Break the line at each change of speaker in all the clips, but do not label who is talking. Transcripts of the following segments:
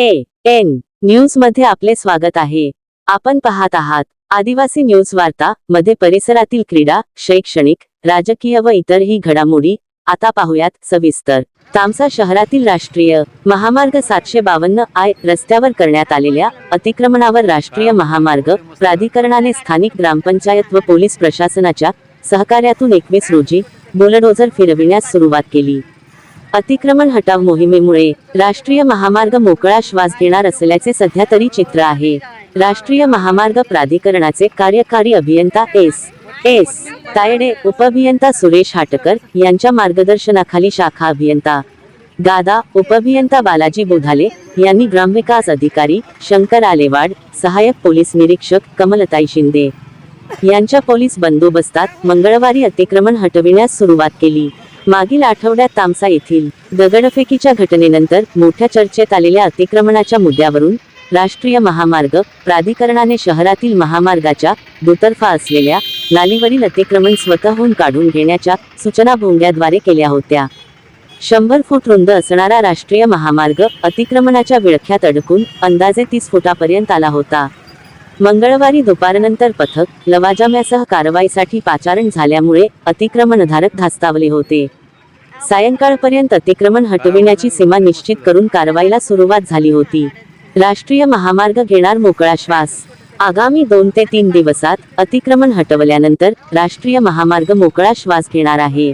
A N. न्यूजमध्ये आपले स्वागत आहे. आपण पाहत आहात आदिवासी न्यूज वार्ता मध्ये परिसरातील क्रीडा शैक्षणिक राजकीय व इतरही घडामोडी आता पाहूयात सविस्तर. तामसा शहरातील राष्ट्रीय महामार्ग सातशे बावन्न आय रस्त्यावर करण्यात आलेल्या अतिक्रमणावर राष्ट्रीय महामार्ग प्राधिकरणाने स्थानिक ग्रामपंचायत व पोलीस प्रशासनाच्या सहकार्यातून एकवीस रोजी बुलडोझर फिरविण्यास सुरुवात केली. अतिक्रमण हटाव मोहिमेमुळे राष्ट्रीय महामार्ग मोकळा श्वास घेणार असल्याचे सध्या तरी चित्र आहे. राष्ट्रीय महामार्ग प्राधिकरणाचे कार्यकारी अभियंता एस. एस. तायडे उपअभियंता सुरेश हाटकर यांच्या मार्गदर्शनाखाली शाखा अभियंता. गादा उपअभियंता बालाजी बोधाले यांनी ग्रामविकास अधिकारी शंकर आलेवाड सहाय्यक पोलीस निरीक्षक कमलताई शिंदे यांच्या पोलीस बंदोबस्तात मंगळवारी अतिक्रमण हटविण्यास सुरुवात केली. मागील आठवड्यात तामसा येथील दगडफेकीच्या घटनेनंतर मोठ्या चर्चेत आलेल्या अतिक्रमणाच्या मुद्द्यावरून राष्ट्रीय महामार्ग प्राधिकरणाने शहरातील महामार्गाच्या दुतर्फा असलेल्या नालीवरील अतिक्रमण स्वतःहून काढून घेण्याच्या सूचना भोंग्याद्वारे केल्या होत्या. शंभर फूट रुंद असणारा राष्ट्रीय महामार्ग अतिक्रमणाच्या विळख्यात अडकून अंदाजे तीस फुटापर्यंत आला होता. मंगळवारी दुपारनंतर पथक लवाजाम्यासह कारवाईसाठी पाचारण झाल्यामुळे अतिक्रमणधारक धास्तावले होते. सायंकाळपर्यंत अतिक्रमण हटविण्याची सीमा निश्चित करून कारवाईला सुरुवात झाली होती. राष्ट्रीय महामार्ग घेणार मोकळा श्वास. आगामी दोन ते तीन दिवसात अतिक्रमण हटवल्यानंतर राष्ट्रीय महामार्ग मोकळा श्वास घेणार आहे.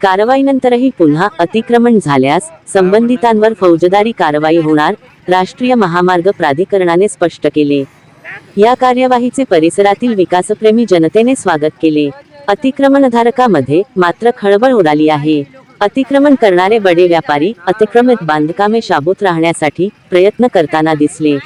कारवाईनंतरही पुन्हा अतिक्रमण झाल्यास संबंधितांवर फौजदारी कारवाई होणार राष्ट्रीय महामार्ग प्राधिकरणाने स्पष्ट केले. या कार्यवाहीचे परिसरातील विकासप्रेमी जनतेने स्वागत केले. अतिक्रमणधारकामध्ये मात्र खळबळ उडाली आहे. अतिक्रमण करणारे बडे व्यापारी अतिक्रमित बांधकामे शाबूत राहण्यासाठी प्रयत्न करताना दिसले.